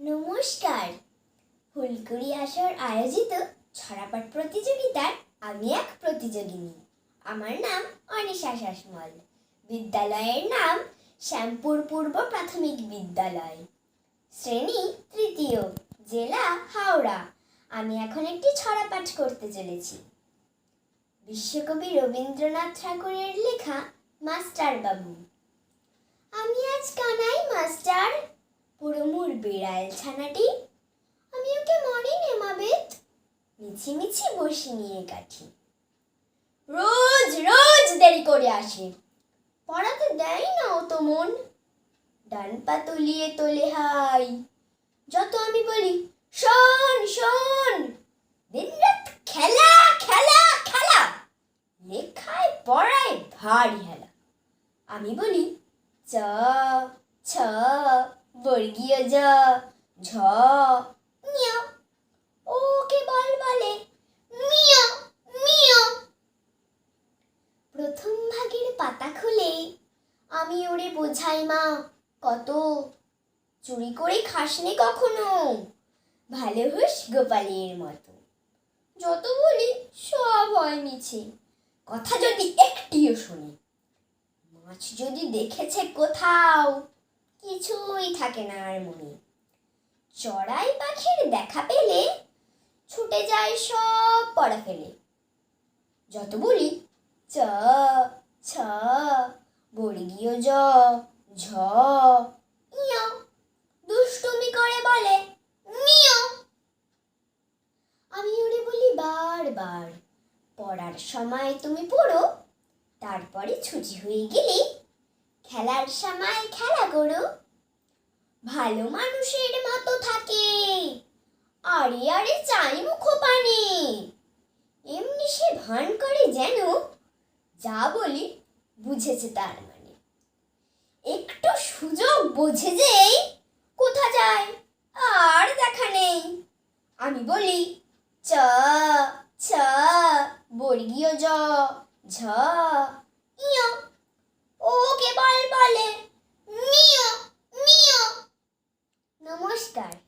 নমস্কার। ফুলকুড়ি আসর আয়োজিত ছড়াপাঠ প্রতিযোগিতার আমি এক প্রতিযোগিনী। আমার নাম অনিশা শাসমল। বিদ্যালয়ের নাম শ্যামপুর পূর্ব প্রাথমিক বিদ্যালয়। শ্রেণি তৃতীয়, জেলা হাওড়া। আমি এখন একটি ছড়াপাঠ করতে চলেছি। বিশ্বকবি রবীন্দ্রনাথ ঠাকুরের লেখা মাস্টার বাবু আমি আজ কানাই, মাস্টার। পুরমুর বিড়াল ছানাটি। আমি ওকে মনে নেমাবেত। মিছি মিছি বসি নিয়ে কাঠি। রোজ রোজ দেরি করে আসে। পড়াতে দেয় না ও তো মন। ডান পা তলিয়ে তোলে হাই। যত আমি বলি, শোন শোন দিনরাত খেলা খেলা খেলা লেখায় পড়ায় ভারী হেলা। আমি বলি, চ, ছ, বর্গীয় জ, ঝ মিয় ওকে বল বলে, মিয় মিয়। প্রথম ভাগের পাতা খুলে আমি ওরে বোঝাই, মা, কত? চুরি করে খাসনি কখনো? ভালো হুস গোপালের মতো। যত বলি সব হয় মিছে। কথা যদি একটিও শুনি, মাছ যদি দেখেছে কোথাও, কিছুই থাকে না আর মনে। চড়াই পাখির দেখা পেলে ছুটে যায় সব পড়া ফেলে। যত বলি, চ, ছ, বর্গীয় জ, ঝ দুষ্টুমি করে বলে মিয় আমি ওরে বলি বারবার। পড়ার সময় তুমি পড়ো, তারপরে ছুটি হয়ে গেলে খেলার সময় খেলা করো। ভালো মানুষের মতো থাকে আরে আরে চাই মুখো পানি এমনি সে ভান করে যেন যা বলি বুঝেছে তার মানে। একটু সুযোগ বোঝে যেই কোথা যায়, আর দেখা নেই। আমি বলি জ ঝ ওকে ও বলে। মিয় মিয়। নমস্কার।